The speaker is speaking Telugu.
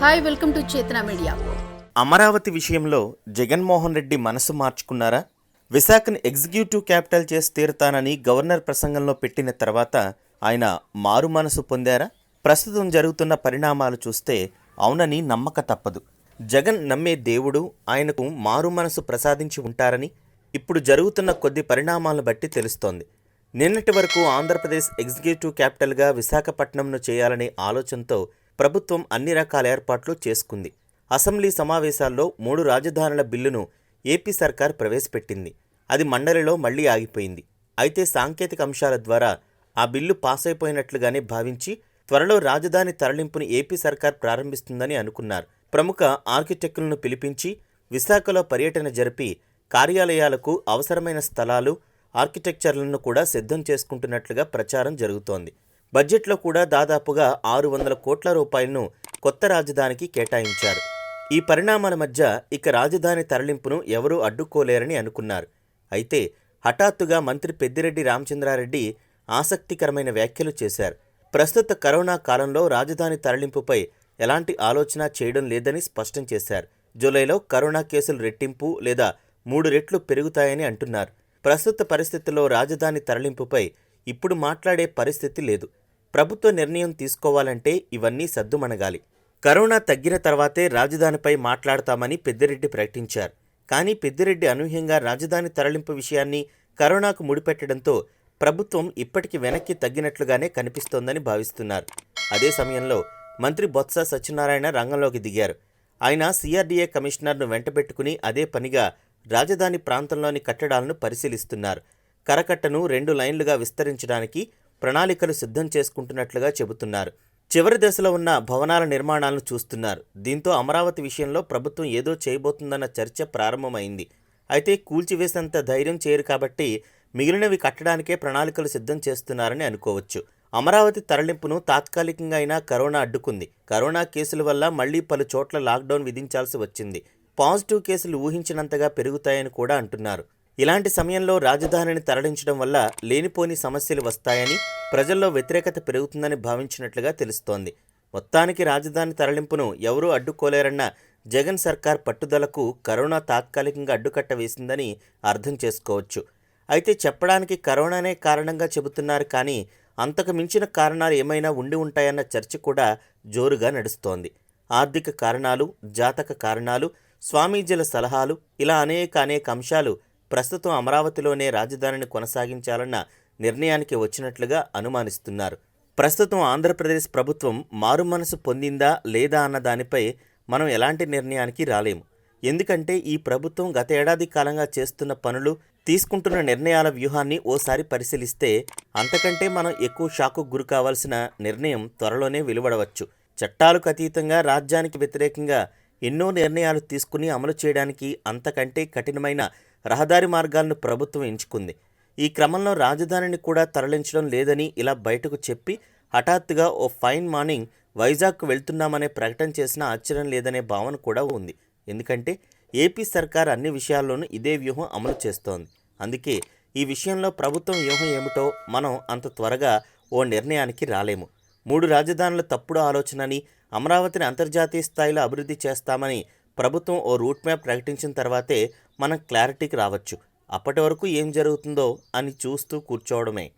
Hi welcome to Chetana media. Amaravati విషయంలో జగన్మోహన్ రెడ్డి మనసు మార్చుకున్నారా? విశాఖను ఎగ్జిక్యూటివ్ క్యాపిటల్ చేసి తీరుతానని గవర్నర్ ప్రసంగంలో పెట్టిన తర్వాత ఆయన మారు మనసు పొందారా? ప్రస్తుతం జరుగుతున్న పరిణామాలు చూస్తే అవునని నమ్మక తప్పదు. జగన్ నమ్మే దేవుడు ఆయనకు మారు మనసు ప్రసాదించి ఉంటారని ఇప్పుడు జరుగుతున్న కొద్ది పరిణామాలను బట్టి తెలుస్తోంది. నిన్నటి వరకు ఆంధ్రప్రదేశ్ ఎగ్జిక్యూటివ్ క్యాపిటల్గా విశాఖపట్నంను చేయాలనే ఆలోచనతో ప్రభుత్వం అన్ని రకాల ఏర్పాట్లు చేసుకుంది. అసెంబ్లీ సమావేశాల్లో మూడు రాజధానుల బిల్లును ఏపీ సర్కార్ ప్రవేశపెట్టింది. అది మండలిలో మళ్ళీ ఆగిపోయింది. అయితే సాంకేతిక అంశాల ద్వారా ఆ బిల్లు పాస్ అయిపోయినట్లుగానే భావించి త్వరలో రాజధాని తరలింపును ఏపీ సర్కార్ ప్రారంభిస్తుందని అనుకున్నారు. ప్రముఖ ఆర్కిటెక్టులను పిలిపించి విశాఖలో పర్యటన జరిపి కార్యాలయాలకు అవసరమైన స్థలాలు ఆర్కిటెక్చర్లను కూడా సిద్ధం చేసుకుంటున్నట్లుగా ప్రచారం జరుగుతోంది. బడ్జెట్లో కూడా దాదాపుగా ఆరు వందల కోట్ల రూపాయలను కొత్త రాజధానికి కేటాయించారు. ఈ పరిణామాల మధ్య ఇక రాజధాని తరలింపును ఎవరూ అడ్డుకోలేరని అనుకున్నారు. అయితే హఠాత్తుగా మంత్రి పెద్దిరెడ్డి రామచంద్రారెడ్డి ఆసక్తికరమైన వ్యాఖ్యలు చేశారు. ప్రస్తుత కరోనా కాలంలో రాజధాని తరలింపుపై ఎలాంటి ఆలోచన చేయడం లేదని స్పష్టం చేశారు. జూలైలో కరోనా కేసులు రెట్టింపు లేదా మూడు రెట్లు పెరుగుతాయని అంటున్నారు. ప్రస్తుత పరిస్థితుల్లో రాజధాని తరలింపుపై ఇప్పుడు మాట్లాడే పరిస్థితి లేదు. ప్రభుత్వ నిర్ణయం తీసుకోవాలంటే ఇవన్నీ సద్దుమణగాలి. కరోనా తగ్గిన తర్వాతే రాజధానిపై మాట్లాడతామని పెద్దిరెడ్డి ప్రకటించారు. కానీ పెద్దిరెడ్డి అనూహ్యంగా రాజధాని తరలింపు విషయాన్ని కరోనాకు ముడిపెట్టడంతో ప్రభుత్వం ఇప్పటికి వెనక్కి తగ్గినట్లుగానే కనిపిస్తోందని భావిస్తున్నారు. అదే సమయంలో మంత్రి బొత్స సత్యనారాయణ రంగంలోకి దిగారు. ఆయన సిఆర్డీఏ కమిషనర్ను వెంటబెట్టుకుని అదే పనిగా రాజధాని ప్రాంతంలోని కట్టడాలను పరిశీలిస్తున్నారు. కరకట్టను రెండు లైన్లుగా విస్తరించడానికి ప్రణాళికలు సిద్ధం చేసుకుంటున్నట్లుగా చెబుతున్నారు. చివరి దశలో ఉన్న భవనాల నిర్మాణాలను చూస్తున్నారు. దీంతో అమరావతి విషయంలో ప్రభుత్వం ఏదో చేయబోతుందన్న చర్చ ప్రారంభమైంది. అయితే కూల్చివేసేంత ధైర్యం చేయరు కాబట్టి మిగిలినవి కట్టడానికే ప్రణాళికలు సిద్ధం చేస్తున్నారని అనుకోవచ్చు. అమరావతి తరలింపును తాత్కాలికంగా అయినా కరోనా అడ్డుకుంది. కరోనా కేసుల వల్ల మళ్ళీ పలు చోట్ల లాక్డౌన్ విధించాల్సి వచ్చింది. పాజిటివ్ కేసులు ఊహించినంతగా పెరుగుతాయని కూడా అంటున్నారు. ఇలాంటి సమయంలో రాజధానిని తరలించడం వల్ల లేనిపోని సమస్యలు వస్తాయని ప్రజల్లో వ్యతిరేకత పెరుగుతుందని భావించినట్లుగా తెలుస్తోంది. మొత్తానికి రాజధాని తరలింపును ఎవరూ అడ్డుకోలేరన్న జగన్ సర్కార్ పట్టుదలకు కరోనా తాత్కాలికంగా అడ్డుకట్ట వేసిందని అర్థం చేసుకోవచ్చు. అయితే చెప్పడానికి కరోనానే కారణంగా చెబుతున్నారు కానీ అంతకు మించిన కారణాలు ఏమైనా ఉండి ఉంటాయన్న చర్చ కూడా జోరుగా నడుస్తోంది. ఆర్థిక కారణాలు జాతక కారణాలు స్వామీజీల సలహాలు ఇలా అనేక అనేక అంశాలు ప్రస్తుతం అమరావతిలోనే రాజధానిని కొనసాగించాలన్న నిర్ణయానికి వచ్చినట్లుగా అనుమానిస్తున్నారు. ప్రస్తుతం ఆంధ్రప్రదేశ్ ప్రభుత్వం మారు మనసు పొందిందా లేదా అన్న దానిపై మనం ఎలాంటి నిర్ణయానికి రాలేము. ఎందుకంటే ఈ ప్రభుత్వం గత ఏడాది కాలంగా చేస్తున్న పనులు తీసుకుంటున్న నిర్ణయాల వ్యూహాన్ని ఓసారి పరిశీలిస్తే అంతకంటే మనం ఎక్కువ షాకు గురి కావాల్సిన నిర్ణయం త్వరలోనే వెలువడవచ్చు. చట్టాలకు అతీతంగా రాజ్యానికి వ్యతిరేకంగా ఎన్నో నిర్ణయాలు తీసుకుని అమలు చేయడానికి అంతకంటే కఠినమైన రహదారి మార్గాలను ప్రభుత్వం ఎంచుకుంది. ఈ క్రమంలో రాజధానిని కూడా తరలించడం లేదని ఇలా బయటకు చెప్పి హఠాత్తుగా ఓ ఫైన్ మార్నింగ్ వైజాగ్కు వెళ్తున్నామనే ప్రకటన చేసిన ఆశ్చర్యం లేదనే భావన కూడా ఉంది. ఎందుకంటే ఏపీ సర్కార్ అన్ని విషయాల్లోనూ ఇదే వ్యూహం అమలు చేస్తోంది. అందుకే ఈ విషయంలో ప్రభుత్వం వ్యూహం ఏమిటో మనం అంత త్వరగా ఓ నిర్ణయానికి రాలేము. మూడు రాజధానుల తప్పుడు ఆలోచనని అమరావతిని అంతర్జాతీయ స్థాయిలో అభివృద్ధి చేస్తామని ప్రభుత్వం ఓ రూట్ మ్యాప్ ప్రకటించిన తర్వాతే మనం క్లారిటీకి రావచ్చు. అప్పటి వరకు ఏం జరుగుతుందో అని చూస్తూ కూర్చోవడమే.